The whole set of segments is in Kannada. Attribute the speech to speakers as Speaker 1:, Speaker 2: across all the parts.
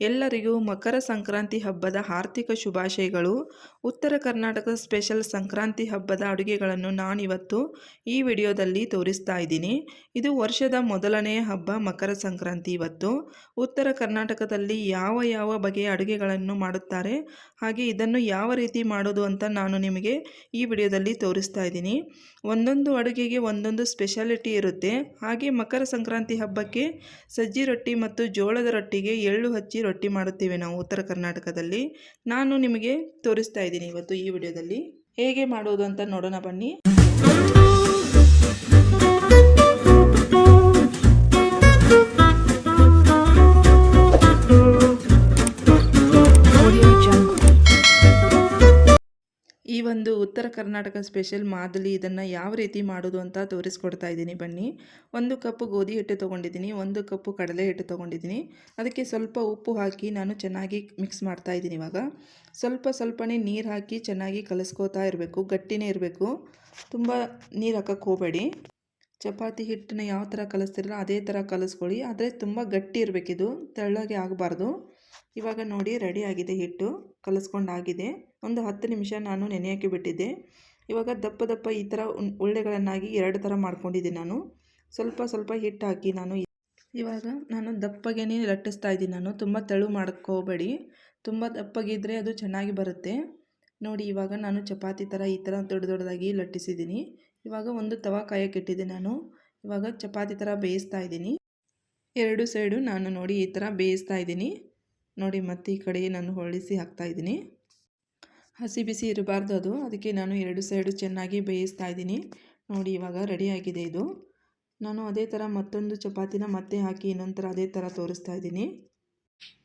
Speaker 1: ಎಲ್ಲರಿಗೂ ಮಕರ ಸಂಕ್ರಾಂತಿ ಹಬ್ಬದ ಆರ್ಥಿಕ ಶುಭಾಶಯಗಳು. ಉತ್ತರ ಕರ್ನಾಟಕದ ಸ್ಪೆಷಲ್ ಸಂಕ್ರಾಂತಿ ಹಬ್ಬದ ಅಡುಗೆಗಳನ್ನು ನಾನಿವತ್ತು ಈ ವಿಡಿಯೋದಲ್ಲಿ ತೋರಿಸ್ತಾ ಇದ್ದೀನಿ. ಇದು ವರ್ಷದ ಮೊದಲನೆಯ ಹಬ್ಬ ಮಕರ ಸಂಕ್ರಾಂತಿ ಇವತ್ತು. ಉತ್ತರ ಕರ್ನಾಟಕದಲ್ಲಿ ಯಾವ ಯಾವ ಬಗೆಯ ಅಡುಗೆಗಳನ್ನು ಮಾಡುತ್ತಾರೆ, ಹಾಗೆ ಇದನ್ನು ಯಾವ ರೀತಿ ಮಾಡೋದು ಅಂತ ನಾನು ನಿಮಗೆ ಈ ವಿಡಿಯೋದಲ್ಲಿ ತೋರಿಸ್ತಾ ಇದ್ದೀನಿ. ಒಂದೊಂದು ಅಡುಗೆಗೆ ಒಂದೊಂದು ಸ್ಪೆಷಾಲಿಟಿ ಇರುತ್ತೆ. ಹಾಗೆ ಮಕರ ಸಂಕ್ರಾಂತಿ ಹಬ್ಬಕ್ಕೆ ಸಜ್ಜಿ ರೊಟ್ಟಿ ಮತ್ತು ಜೋಳದ ರೊಟ್ಟಿಗೆ ಎಳ್ಳು ಹಚ್ಚಿ ರೊಟ್ಟಿ ಮಾಡುತ್ತೇವೆ ನಾವು ಉತ್ತರ ಕರ್ನಾಟಕದಲ್ಲಿ. ನಾನು ನಿಮಗೆ ತೋರಿಸ್ತಾ ಇದ್ದೀನಿ ಇವತ್ತು ಈ ವಿಡಿಯೋದಲ್ಲಿ. ಹೇಗೆ ಮಾಡೋದು ಅಂತ ನೋಡೋಣ ಬನ್ನಿ. ಉತ್ತರ ಕರ್ನಾಟಕ ಸ್ಪೆಷಲ್ ಮಾದಲಿ ಇದನ್ನು ಯಾವ ರೀತಿ ಮಾಡೋದು ಅಂತ ತೋರಿಸ್ಕೊಡ್ತಾ ಇದ್ದೀನಿ ಬನ್ನಿ. ಒಂದು ಕಪ್ ಗೋಧಿ ಹಿಟ್ಟು ತೊಗೊಂಡಿದ್ದೀನಿ, ಒಂದು ಕಪ್ಪು ಕಡಲೆ ಹಿಟ್ಟು ತೊಗೊಂಡಿದ್ದೀನಿ. ಅದಕ್ಕೆ ಸ್ವಲ್ಪ ಉಪ್ಪು ಹಾಕಿ ನಾನು ಚೆನ್ನಾಗಿ ಮಿಕ್ಸ್ ಮಾಡ್ತಾ ಇದ್ದೀನಿ ಇವಾಗ. ಸ್ವಲ್ಪ ಸ್ವಲ್ಪನೇ ನೀರು ಹಾಕಿ ಚೆನ್ನಾಗಿ ಕಲಿಸ್ಕೋತಾ ಇರಬೇಕು, ಗಟ್ಟಿನೇ ಇರಬೇಕು. ತುಂಬ ನೀರು ಹಾಕಕ್ಕೆ ಹೋಗಬೇಡಿ. ಚಪಾತಿ ಹಿಟ್ಟನ್ನ ಯಾವ ಥರ ಕಲಿಸ್ತಿರಲ್ಲ ಅದೇ ಥರ ಕಲಿಸ್ಕೊಳ್ಳಿ. ಆದರೆ ತುಂಬ ಗಟ್ಟಿ ಇರಬೇಕಿದು, ತೆಳ್ಳಗೆ ಆಗಬಾರ್ದು. ಇವಾಗ ನೋಡಿ ರೆಡಿ ಆಗಿದೆ ಹಿಟ್ಟು. ಕಲಿಸ್ಕೊಂಡಾಗಿದೆ ಒಂದು ಹತ್ತು ನಿಮಿಷ ನಾನು ನೆನೆಯೋಕ್ಕೆ ಬಿಟ್ಟಿದ್ದೆ. ಇವಾಗ ದಪ್ಪ ದಪ್ಪ ಈ ಥರ ಉಳ್ಳೆಗಳನ್ನಾಗಿ ಎರಡು ಥರ ಮಾಡ್ಕೊಂಡಿದ್ದೀನಿ ನಾನು. ಸ್ವಲ್ಪ ಸ್ವಲ್ಪ ಹಿಟ್ಟು ಹಾಕಿ ನಾನು ಇವಾಗ ನಾನು ದಪ್ಪಗೇನೆ ಲಟ್ಟಿಸ್ತಾ ಇದ್ದೀನಿ ನಾನು. ತುಂಬ ತೆಳು ಮಾಡ್ಕೋಬೇಡಿ. ತುಂಬ ದಪ್ಪಗಿದ್ದರೆ ಅದು ಚೆನ್ನಾಗಿ ಬರುತ್ತೆ. ನೋಡಿ ಇವಾಗ ನಾನು ಚಪಾತಿ ಥರ ಈ ಥರ ದೊಡ್ಡ ದೊಡ್ಡದಾಗಿ ಲಟ್ಟಿಸಿದ್ದೀನಿ. ಇವಾಗ ಒಂದು ತವಾ ಕಾಯಕ್ಕೆ ಇಟ್ಟಿದ್ದೆ ನಾನು. ಇವಾಗ ಚಪಾತಿ ಥರ ಬೇಯಿಸ್ತಾ ಇದ್ದೀನಿ. ಎರಡು ಸೈಡು ನಾನು ನೋಡಿ ಈ ಥರ ಬೇಯಿಸ್ತಾ ಇದ್ದೀನಿ. ನೋಡಿ ಮತ್ತೆ ಈ ಕಡೆ ನಾನು ಹೊಳಿಸಿ ಹಾಕ್ತಾಯಿದ್ದೀನಿ ಹಸಿ ಬಿಸಿ ಇರಬಾರ್ದು ಅದು. ಅದಕ್ಕೆ ನಾನು ಎರಡು ಸೈಡು ಚೆನ್ನಾಗಿ ಬೇಯಿಸ್ತಾ ಇದ್ದೀನಿ. ನೋಡಿ, ಇವಾಗ ರೆಡಿಯಾಗಿದೆ ಇದು. ನಾನು ಅದೇ ಥರ ಮತ್ತೊಂದು ಚಪಾತಿನ ಮತ್ತೆ ಹಾಕಿ ಇನ್ನೊಂದು ಥರ ಅದೇ ಥರ ತೋರಿಸ್ತಾ ಇದ್ದೀನಿ.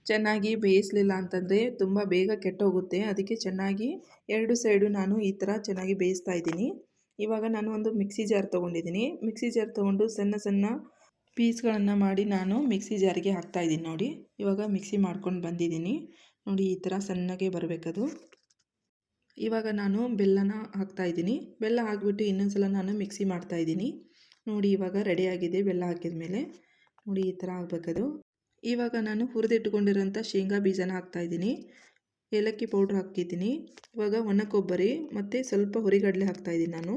Speaker 1: ಚೆನ್ನಾಗಿ ಬೇಯಿಸಲಿಲ್ಲ ಅಂತಂದರೆ ತುಂಬ ಬೇಗ ಕೆಟ್ಟೋಗುತ್ತೆ. ಅದಕ್ಕೆ ಚೆನ್ನಾಗಿ ಎರಡು ಸೈಡು ನಾನು ಈ ಥರ ಚೆನ್ನಾಗಿ ಬೇಯಿಸ್ತಾ ಇದ್ದೀನಿ. ಇವಾಗ ನಾನು ಒಂದು ಮಿಕ್ಸಿ ಜಾರ್ ತೊಗೊಂಡಿದ್ದೀನಿ. ಮಿಕ್ಸಿ ಜಾರ್ ತೊಗೊಂಡು ಸಣ್ಣ ಸಣ್ಣ ಪೀಸ್ಗಳನ್ನು ಮಾಡಿ ನಾನು ಮಿಕ್ಸಿ ಜಾರಿಗೆ ಹಾಕ್ತಾಯಿದ್ದೀನಿ ನೋಡಿ. ಇವಾಗ ಮಿಕ್ಸಿ ಮಾಡ್ಕೊಂಡು ಬಂದಿದ್ದೀನಿ. ನೋಡಿ, ಈ ಥರ ಸಣ್ಣಗೆ ಬರಬೇಕದು. ಇವಾಗ ನಾನು ಬೆಲ್ಲನ ಹಾಕ್ತಾಯಿದ್ದೀನಿ ಬೆಲ್ಲ ಹಾಕಿಬಿಟ್ಟು ಇನ್ನೊಂದು ಸಲ ನಾನು ಮಿಕ್ಸಿ ಮಾಡ್ತಾಯಿದ್ದೀನಿ ನೋಡಿ, ಇವಾಗ ರೆಡಿಯಾಗಿದೆ ಬೆಲ್ಲ ಹಾಕಿದ ಮೇಲೆ. ನೋಡಿ, ಈ ಥರ ಆಗಬೇಕದು. ಇವಾಗ ನಾನು ಹುರಿದಿಟ್ಟುಕೊಂಡಿರೋಂಥ ಶೇಂಗಾ ಬೀಜನ ಹಾಕ್ತಾಯಿದ್ದೀನಿ ಏಲಕ್ಕಿ ಪೌಡ್ರ್ ಹಾಕಿದ್ದೀನಿ. ಇವಾಗ ಒಣ ಕೊಬ್ಬರಿ ಮತ್ತು ಸ್ವಲ್ಪ ಹುರಿಗಡಲೆ ಹಾಕ್ತಾಯಿದ್ದೀನಿ ನಾನು.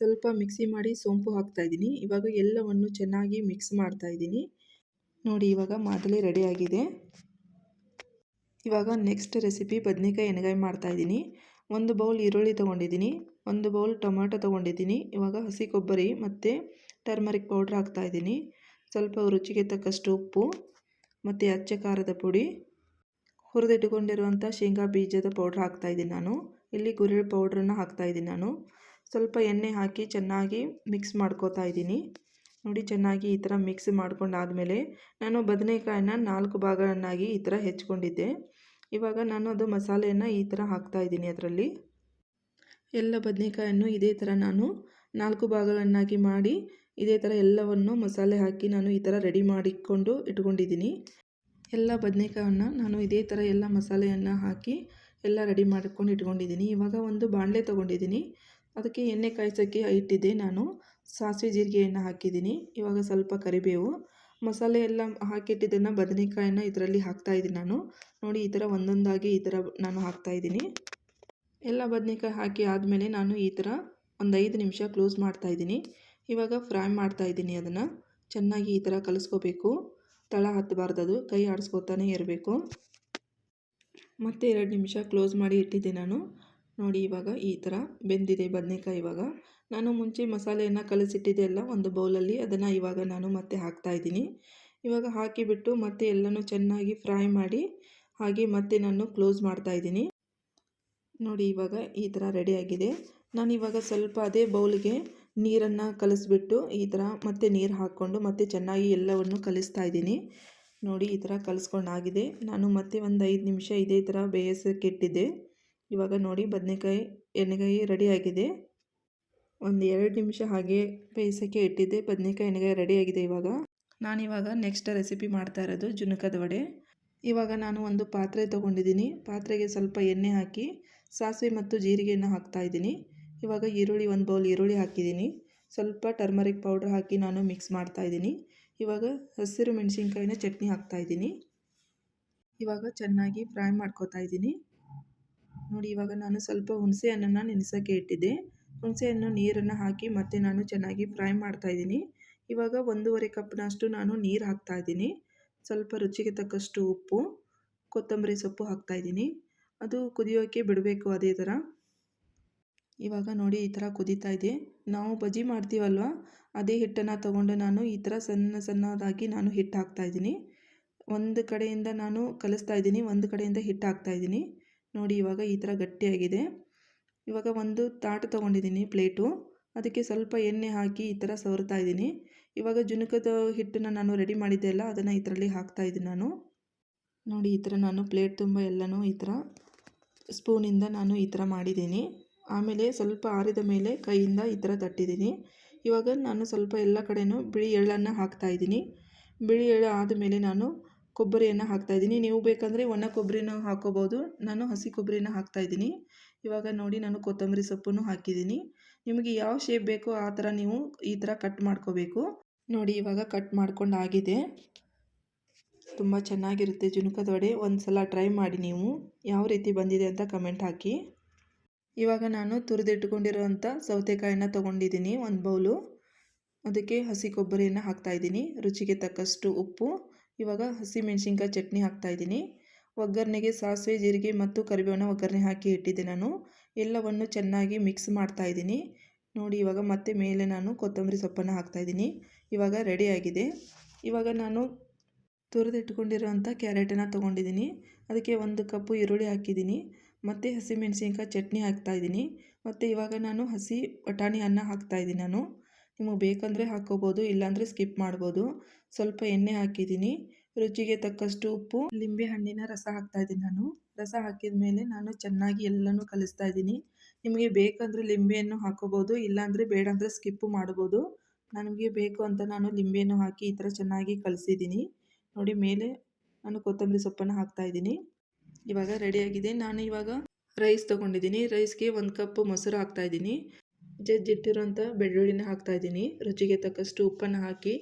Speaker 1: ಸ್ವಲ್ಪ ಮಿಕ್ಸಿ ಮಾಡಿ ಸೋಂಪು ಹಾಕ್ತಾಯಿದ್ದೀನಿ ಇವಾಗ ಎಲ್ಲವನ್ನು ಚೆನ್ನಾಗಿ ಮಿಕ್ಸ್ ಮಾಡ್ತಾಯಿದ್ದೀನಿ ನೋಡಿ, ಇವಾಗ ಮಾದಲಿ ರೆಡಿಯಾಗಿದೆ ಇವಾಗ ನೆಕ್ಸ್ಟ್ ರೆಸಿಪಿ ಬದನೆಕಾಯಿ ಎಣ್ಗಾಯಿ ಮಾಡ್ತಾಯಿದ್ದೀನಿ ಒಂದು ಬೌಲ್ ಈರುಳ್ಳಿ ತೊಗೊಂಡಿದ್ದೀನಿ, ಒಂದು ಬೌಲ್ ಟೊಮ್ಯಾಟೊ ತೊಗೊಂಡಿದ್ದೀನಿ, ಇವಾಗ ಹಸಿ ಕೊಬ್ಬರಿ ಮತ್ತು ಟರ್ಮರಿಕ್ ಪೌಡ್ರ್ ಹಾಕ್ತಾಯಿದ್ದೀನಿ ಸ್ವಲ್ಪ ರುಚಿಗೆ ತಕ್ಕಷ್ಟು ಉಪ್ಪು ಮತ್ತು ಅಚ್ಚ ಖಾರದ ಪುಡಿ ಹುರಿದಿಟ್ಟುಕೊಂಡಿರುವಂಥ ಶೇಂಗಾ ಬೀಜದ ಪೌಡ್ರ್ ಹಾಕ್ತಾಯಿದ್ದೀನಿ ನಾನು. ಇಲ್ಲಿ ಗುರೆಳ್ ಪೌಡ್ರನ್ನು ಹಾಕ್ತಾಯಿದ್ದೀನಿ ನಾನು. ಸ್ವಲ್ಪ ಎಣ್ಣೆ ಹಾಕಿ ಚೆನ್ನಾಗಿ ಮಿಕ್ಸ್ ಮಾಡ್ಕೋತಾ ಇದ್ದೀನಿ. ನೋಡಿ ಚೆನ್ನಾಗಿ ಈ ಥರ ಮಿಕ್ಸ್ ಮಾಡ್ಕೊಂಡಾದಮೇಲೆ ನಾನು ಬದನೆಕಾಯನ್ನ ನಾಲ್ಕು ಭಾಗಗಳನ್ನಾಗಿ ಈ ಥರ ಹೆಚ್ಕೊಂಡಿದ್ದೆ. ಇವಾಗ ನಾನು ಅದು ಮಸಾಲೆಯನ್ನು ಈ ಥರ ಹಾಕ್ತಾಯಿದ್ದೀನಿ ಅದರಲ್ಲಿ. ಎಲ್ಲ ಬದನೆಕಾಯನ್ನು ಇದೇ ಥರ ನಾನು ನಾಲ್ಕು ಭಾಗಗಳನ್ನಾಗಿ ಮಾಡಿ ಇದೇ ಥರ ಎಲ್ಲವನ್ನು ಮಸಾಲೆ ಹಾಕಿ ನಾನು ಈ ಥರ ರೆಡಿ ಮಾಡಿಕೊಂಡು ಇಟ್ಕೊಂಡಿದ್ದೀನಿ. ಎಲ್ಲ ಬದನೆಕಾಯನ್ನು ನಾನು ಇದೇ ಥರ ಎಲ್ಲ ಮಸಾಲೆಯನ್ನು ಹಾಕಿ ಎಲ್ಲ ರೆಡಿ ಮಾಡ್ಕೊಂಡು ಇಟ್ಕೊಂಡಿದ್ದೀನಿ. ಇವಾಗ ಒಂದು ಬಾಣಲೆ ತೊಗೊಂಡಿದ್ದೀನಿ. ಅದಕ್ಕೆ ಎಣ್ಣೆ ಕಾಯಿಸೋಕ್ಕೆ ಇಟ್ಟಿದ್ದೆ ನಾನು. ಸಾಸಿವೆ ಜೀರಿಗೆಯನ್ನು ಹಾಕಿದ್ದೀನಿ. ಇವಾಗ ಸ್ವಲ್ಪ ಕರಿಬೇವು, ಮಸಾಲೆ ಎಲ್ಲ ಹಾಕಿಟ್ಟಿದ್ದನ್ನು ಬದನೆಕಾಯಿನ ಇದರಲ್ಲಿ ಹಾಕ್ತಾಯಿದ್ದೀನಿ ನಾನು. ನೋಡಿ, ಈ ಥರ ಒಂದೊಂದಾಗಿ ಈ ಥರ ನಾನು ಹಾಕ್ತಾಯಿದ್ದೀನಿ ಎಲ್ಲ ಬದನೆಕಾಯಿ ಹಾಕಿ ಆದಮೇಲೆ ನಾನು ಈ ಥರ ಒಂದು ಐದು ನಿಮಿಷ ಕ್ಲೋಸ್ ಮಾಡ್ತಾ ಇದ್ದೀನಿ. ಇವಾಗ ಫ್ರೈ ಮಾಡ್ತಾಯಿದ್ದೀನಿ ಅದನ್ನು. ಚೆನ್ನಾಗಿ ಈ ಥರ ಕಲಿಸ್ಕೋಬೇಕು. ತಳ ಹತ್ತಬಾರ್ದು ಅದು ಕೈ ಆಡಿಸ್ಕೋತಾನೆ ಇರಬೇಕು. ಮತ್ತೆ ಎರಡು ನಿಮಿಷ ಕ್ಲೋಸ್ ಮಾಡಿ ಇಟ್ಟಿದ್ದೆ ನಾನು. ನೋಡಿ, ಇವಾಗ ಈ ಥರ ಬೆಂದಿದೆ ಬದನೆಕಾಯಿ ಇವಾಗ. ನಾನು ಮುಂಚೆ ಮಸಾಲೆಯನ್ನು ಕಲಸಿಟ್ಟಿದ್ದೆಲ್ಲ ಒಂದು ಬೌಲಲ್ಲಿ, ಅದನ್ನು ಇವಾಗ ನಾನು ಮತ್ತೆ ಹಾಕ್ತಾ ಇದ್ದೀನಿ. ಇವಾಗ ಹಾಕಿಬಿಟ್ಟು ಮತ್ತೆ ಎಲ್ಲನೂ ಚೆನ್ನಾಗಿ ಫ್ರೈ ಮಾಡಿ, ಹಾಗೆ ಮತ್ತೆ ನಾನು ಕ್ಲೋಸ್ ಮಾಡ್ತಾಯಿದ್ದೀನಿ ನೋಡಿ, ಇವಾಗ ಈ ಥರ ರೆಡಿಯಾಗಿದೆ ನಾನು ಇವಾಗ ಸ್ವಲ್ಪ ಅದೇ ಬೌಲ್ಗೆ ನೀರನ್ನು ಕಲಿಸ್ಬಿಟ್ಟು ಈ ಥರ ಮತ್ತೆ ನೀರು ಹಾಕ್ಕೊಂಡು ಮತ್ತೆ ಚೆನ್ನಾಗಿ ಎಲ್ಲವನ್ನು ಕಲಿಸ್ತಾ ಇದ್ದೀನಿ. ನೋಡಿ, ಈ ಥರ ಕಲಿಸ್ಕೊಂಡಾಗಿದೆ ನಾನು ಮತ್ತೆ ಒಂದು ಐದು ನಿಮಿಷ ಇದೇ ಥರ ಬೇಯಿಸೋಕೆ ಇಟ್ಟಿದ್ದೆ. ಇವಾಗ ನೋಡಿ, ಬದನೆಕಾಯಿ ಎಣ್ಣೆಗಾಯಿ ರೆಡಿಯಾಗಿದೆ ಒಂದು ಎರಡು ನಿಮಿಷ ಹಾಗೆ ಬೇಯಿಸೋಕ್ಕೆ ಇಟ್ಟಿದ್ದೆ. ಬದನೆಕಾಯಿ ಎಣ್ಣೆಗಾಯಿ ರೆಡಿಯಾಗಿದೆ ಇವಾಗ. ನಾನಿವಾಗ ನೆಕ್ಸ್ಟ್ ರೆಸಿಪಿ ಮಾಡ್ತಾ ಇರೋದು ಜುನಕದ ವಡೆ. ಇವಾಗ ನಾನು ಒಂದು ಪಾತ್ರೆ ತೊಗೊಂಡಿದ್ದೀನಿ. ಪಾತ್ರೆಗೆ ಸ್ವಲ್ಪ ಎಣ್ಣೆ ಹಾಕಿ, ಸಾಸಿವೆ ಮತ್ತು ಜೀರಿಗೆಯನ್ನು ಹಾಕ್ತಾಯಿದ್ದೀನಿ ಇವಾಗ ಈರುಳ್ಳಿ, ಒಂದು ಬೌಲ್ ಈರುಳ್ಳಿ ಹಾಕಿದ್ದೀನಿ. ಸ್ವಲ್ಪ ಟರ್ಮರಿಕ್ ಪೌಡ್ರ್ ಹಾಕಿ ನಾನು ಮಿಕ್ಸ್ ಮಾಡ್ತಾಯಿದ್ದೀನಿ ಇವಾಗ ಹಸಿರು ಮೆಣಸಿನ್ಕಾಯಿನ ಚಟ್ನಿ ಹಾಕ್ತಾಯಿದ್ದೀನಿ ಇವಾಗ ಚೆನ್ನಾಗಿ ಫ್ರೈ ಮಾಡ್ಕೊತಾ ಇದ್ದೀನಿ. ನೋಡಿ, ಇವಾಗ ನಾನು ಸ್ವಲ್ಪ ಹುಣಸೆ ಹಣ್ಣನ್ನು ನೆನೆಸೋಕ್ಕೆ ಇಟ್ಟಿದ್ದೆ. ಹುಣಸೆ ಹಣ್ಣು ನೀರನ್ನು ಹಾಕಿ ಮತ್ತೆ ನಾನು ಚೆನ್ನಾಗಿ ಫ್ರೈ ಮಾಡ್ತಾಯಿದ್ದೀನಿ ಇವಾಗ ಒಂದೂವರೆ ಕಪ್ನಷ್ಟು ನಾನು ನೀರು ಹಾಕ್ತಾಯಿದ್ದೀನಿ ಸ್ವಲ್ಪ ರುಚಿಗೆ ತಕ್ಕಷ್ಟು ಉಪ್ಪು, ಕೊತ್ತಂಬರಿ ಸೊಪ್ಪು ಹಾಕ್ತಾಯಿದ್ದೀನಿ ಅದು ಕುದಿಯೋಕ್ಕೆ ಬಿಡಬೇಕು ಅದೇ ಥರ. ಇವಾಗ ನೋಡಿ ಈ ಥರ ಕುದೀತಾ ಇದೆ. ನಾವು ಬಜ್ಜಿ ಮಾಡ್ತೀವಲ್ವ? ಅದೇ ಹಿಟ್ಟನ್ನು ತೊಗೊಂಡು ನಾನು ಈ ಥರ ಸಣ್ಣ ಸಣ್ಣದಾಗಿ ನಾನು ಹಿಟ್ಟು ಹಾಕ್ತಾಯಿದ್ದೀನಿ ಒಂದು ಕಡೆಯಿಂದ ನಾನು ಕಲಿಸ್ತಾ ಇದ್ದೀನಿ, ಒಂದು ಕಡೆಯಿಂದ ಹಿಟ್ಟು ಹಾಕ್ತಾಯಿದ್ದೀನಿ ನೋಡಿ ಇವಾಗ ಈ ಥರ ಗಟ್ಟಿಯಾಗಿದೆ. ಇವಾಗ ಒಂದು ತಾಟು ತೊಗೊಂಡಿದ್ದೀನಿ ಪ್ಲೇಟು. ಅದಕ್ಕೆ ಸ್ವಲ್ಪ ಎಣ್ಣೆ ಹಾಕಿ ಈ ಥರ ಸವರ್ತಾ ಇದ್ದೀನಿ. ಇವಾಗ ಜುನುಕದ ಹಿಟ್ಟನ್ನು ನಾನು ರೆಡಿ ಮಾಡಿದ್ದೆ ಅಲ್ಲ, ಅದನ್ನು ಇದರಲ್ಲಿ ಹಾಕ್ತಾ ಇದ್ದೀನಿ ನಾನು. ನೋಡಿ, ಈ ಥರ ನಾನು ಪ್ಲೇಟ್ ತುಂಬ ಎಲ್ಲನೂ ಈ ಥರ ಸ್ಪೂನಿಂದ ನಾನು ಈ ಥರ ಮಾಡಿದ್ದೀನಿ. ಆಮೇಲೆ ಸ್ವಲ್ಪ ಆರಿದ ಮೇಲೆ ಕೈಯಿಂದ ಈ ಥರ ತಟ್ಟಿದ್ದೀನಿ. ಇವಾಗ ನಾನು ಸ್ವಲ್ಪ ಎಲ್ಲ ಕಡೆಯೂ ಬಿಳಿ ಎಳ್ಳನ್ನು ಹಾಕ್ತಾಯಿದ್ದೀನಿ ಬಿಳಿ ಎಳ್ಳು ಆದಮೇಲೆ ನಾನು ಕೊಬ್ಬರಿಯನ್ನು ಹಾಕ್ತಾಯಿದ್ದೀನಿ ನೀವು ಬೇಕಂದರೆ ಒಣ ಕೊಬ್ಬರಿನೂ ಹಾಕೋಬೋದು. ನಾನು ಹಸಿ ಕೊಬ್ಬರಿನ ಹಾಕ್ತಾಯಿದ್ದೀನಿ ಇವಾಗ ನೋಡಿ ನಾನು ಕೊತ್ತಂಬರಿ ಸೊಪ್ಪನ್ನು ಹಾಕಿದ್ದೀನಿ. ನಿಮಗೆ ಯಾವ ಶೇಪ್ ಬೇಕೋ ಆ ಥರ ನೀವು ಈ ಥರ ಕಟ್ ಮಾಡ್ಕೋಬೇಕು. ನೋಡಿ ಇವಾಗ ಕಟ್ ಮಾಡ್ಕೊಂಡು ಆಗಿದೆ. ತುಂಬ ಚೆನ್ನಾಗಿರುತ್ತೆ ಜುನುಕದ ವಡೆ. ಒಂದು ಸಲ ಟ್ರೈ ಮಾಡಿ ನೀವು. ಯಾವ ರೀತಿ ಬಂದಿದೆ ಅಂತ ಕಮೆಂಟ್ ಹಾಕಿ. ಇವಾಗ ನಾನು ತುರಿದಿಟ್ಕೊಂಡಿರೋವಂಥ ಸೌತೆಕಾಯಿನ ತೊಗೊಂಡಿದ್ದೀನಿ ಒಂದು ಬೌಲು ಅದಕ್ಕೆ ಹಸಿ ಕೊಬ್ಬರಿಯನ್ನು ಹಾಕ್ತಾಯಿದ್ದೀನಿ ರುಚಿಗೆ ತಕ್ಕಷ್ಟು ಉಪ್ಪು. ಇವಾಗ ಹಸಿ ಮೆಣಸಿನ್ಕಾಯಿ ಚಟ್ನಿ ಹಾಕ್ತಾಯಿದ್ದೀನಿ ಒಗ್ಗರಣೆಗೆ ಸಾಸಿವೆ, ಜೀರಿಗೆ ಮತ್ತು ಕರಿಬೇವನ್ನ ಒಗ್ಗರಣೆ ಹಾಕಿ ಇಟ್ಟಿದ್ದೆ ನಾನು. ಎಲ್ಲವನ್ನು ಚೆನ್ನಾಗಿ ಮಿಕ್ಸ್ ಮಾಡ್ತಾಯಿದ್ದೀನಿ ನೋಡಿ, ಇವಾಗ ಮತ್ತೆ ಮೇಲೆ ನಾನು ಕೊತ್ತಂಬರಿ ಸೊಪ್ಪನ್ನು ಹಾಕ್ತಾಯಿದ್ದೀನಿ ಇವಾಗ ರೆಡಿಯಾಗಿದೆ ಇವಾಗ ನಾನು ತುರಿದಿಟ್ಕೊಂಡಿರೋಂಥ ಕ್ಯಾರೆಟನ್ನು ತೊಗೊಂಡಿದ್ದೀನಿ. ಅದಕ್ಕೆ ಒಂದು ಕಪ್ಪು ಈರುಳ್ಳಿ ಹಾಕಿದ್ದೀನಿ. ಮತ್ತು ಹಸಿಮೆಣಸಿನ್ಕಾಯಿ ಚಟ್ನಿ ಹಾಕ್ತಾಯಿದ್ದೀನಿ ಮತ್ತು ಇವಾಗ ನಾನು ಹಸಿ ಬಟಾಣಿ ಅನ್ನ ಹಾಕ್ತಾಯಿದ್ದೀನಿ ನಾನು. ನಿಮಗೆ ಬೇಕಂದರೆ ಹಾಕ್ಕೋಬೋದು, ಇಲ್ಲಾಂದರೆ ಸ್ಕಿಪ್ ಮಾಡ್ಬೋದು. ಸ್ವಲ್ಪ ಎಣ್ಣೆ ಹಾಕಿದ್ದೀನಿ. ರುಚಿಗೆ ತಕ್ಕಷ್ಟು ಉಪ್ಪು, ಲಿಂಬೆ ಹಣ್ಣಿನ ರಸ ಹಾಕ್ತಾ ಇದ್ದೀನಿ ನಾನು. ರಸ ಹಾಕಿದ ಮೇಲೆ ನಾನು ಚೆನ್ನಾಗಿ ಎಲ್ಲನೂ ಕಲಿಸ್ತಾ ಇದ್ದೀನಿ. ನಿಮಗೆ ಬೇಕಂದರೆ ಲಿಂಬೆಯನ್ನು ಹಾಕೋಬೋದು, ಇಲ್ಲಾಂದರೆ ಬೇಡ ಅಂದರೆ ಸ್ಕಿಪ್ಪು ಮಾಡ್ಬೋದು. ನನಗೆ ಬೇಕು ಅಂತ ನಾನು ಲಿಂಬೆಯನ್ನು ಹಾಕಿ ಈ ಥರ ಚೆನ್ನಾಗಿ ಕಲಿಸಿದ್ದೀನಿ. ನೋಡಿ, ಮೇಲೆ ನಾನು ಕೊತ್ತಂಬರಿ ಸೊಪ್ಪನ್ನು ಹಾಕ್ತಾಯಿದ್ದೀನಿ ಇವಾಗ ರೆಡಿಯಾಗಿದೆ. ನಾನು ಇವಾಗ ರೈಸ್ ತೊಗೊಂಡಿದ್ದೀನಿ. ರೈಸ್ಗೆ ಒಂದು ಕಪ್ ಮೊಸರು ಹಾಕ್ತಾ ಇದ್ದೀನಿ. ಜಜ್ಜಿಟ್ಟಿರೋಂಥ ಬೆಳ್ಳುಳ್ಳಿನ ಹಾಕ್ತಾ ಇದ್ದೀನಿ. ರುಚಿಗೆ ತಕ್ಕಷ್ಟು ಉಪ್ಪನ್ನು ಹಾಕಿ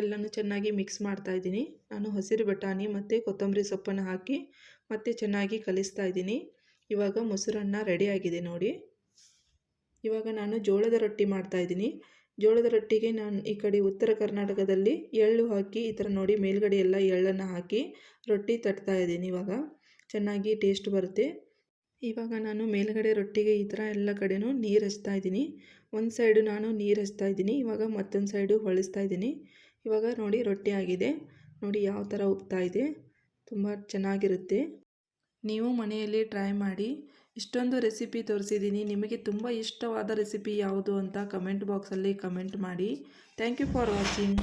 Speaker 1: ಎಲ್ಲನೂ ಚೆನ್ನಾಗಿ ಮಿಕ್ಸ್ ಮಾಡ್ತಾ ಇದ್ದೀನಿ. ನಾನು ಹಸಿರು ಬಟಾಣಿ ಮತ್ತು ಕೊತ್ತಂಬರಿ ಸೊಪ್ಪನ್ನು ಹಾಕಿ ಮತ್ತೆ ಚೆನ್ನಾಗಿ ಕಲಿಸ್ತಾ ಇದ್ದೀನಿ. ಇವಾಗ ಮೊಸರನ್ನ ರೆಡಿಯಾಗಿದೆ ನೋಡಿ. ಇವಾಗ ನಾನು ಜೋಳದ ರೊಟ್ಟಿ ಮಾಡ್ತಾ ಇದ್ದೀನಿ. ಜೋಳದ ರೊಟ್ಟಿಗೆ ನಾನು ಈ ಕಡೆ ಉತ್ತರ ಕರ್ನಾಟಕದಲ್ಲಿ ಎಳ್ಳು ಹಾಕಿ ಈ ಥರ ನೋಡಿ ಮೇಲ್ಗಡೆ ಎಲ್ಲ ಎಳ್ಳನ್ನು ಹಾಕಿ ರೊಟ್ಟಿ ತಟ್ತಾ ಇದ್ದೀನಿ ಇವಾಗ. ಚೆನ್ನಾಗಿ ಟೇಸ್ಟ್ ಬರುತ್ತೆ. ಇವಾಗ ನಾನು ಮೇಲ್ಗಡೆ ರೊಟ್ಟಿಗೆ ಈ ಥರ ಎಲ್ಲ ಕಡೆನೂ ನೀರು ಹಚ್ತಾ ಇದ್ದೀನಿ. ಒಂದು ಸೈಡು ನಾನು ನೀರು ಹಚ್ತಾ ಇದ್ದೀನಿ. ಇವಾಗ ಮತ್ತೊಂದು ಸೈಡು ಹೊಳಿಸ್ತಾ ಇದ್ದೀನಿ. ಇವಾಗ ನೋಡಿ ರೊಟ್ಟಿ ಆಗಿದೆ. ನೋಡಿ ಯಾವ ಥರ ಉಪ್ತಾ ಇದೆ. ತುಂಬ ಚೆನ್ನಾಗಿರುತ್ತೆ. ನೀವು ಮನೆಯಲ್ಲಿ ಟ್ರೈ ಮಾಡಿ ಇಷ್ಟೊಂದು ರೆಸಿಪಿ ತೋರಿಸಿದ್ದೀನಿ. ನಿಮಗೆ ತುಂಬ ಇಷ್ಟವಾದ ರೆಸಿಪಿ ಯಾವುದು ಅಂತ ಕಮೆಂಟ್ ಬಾಕ್ಸಲ್ಲಿ ಕಮೆಂಟ್ ಮಾಡಿ. Thank you for watching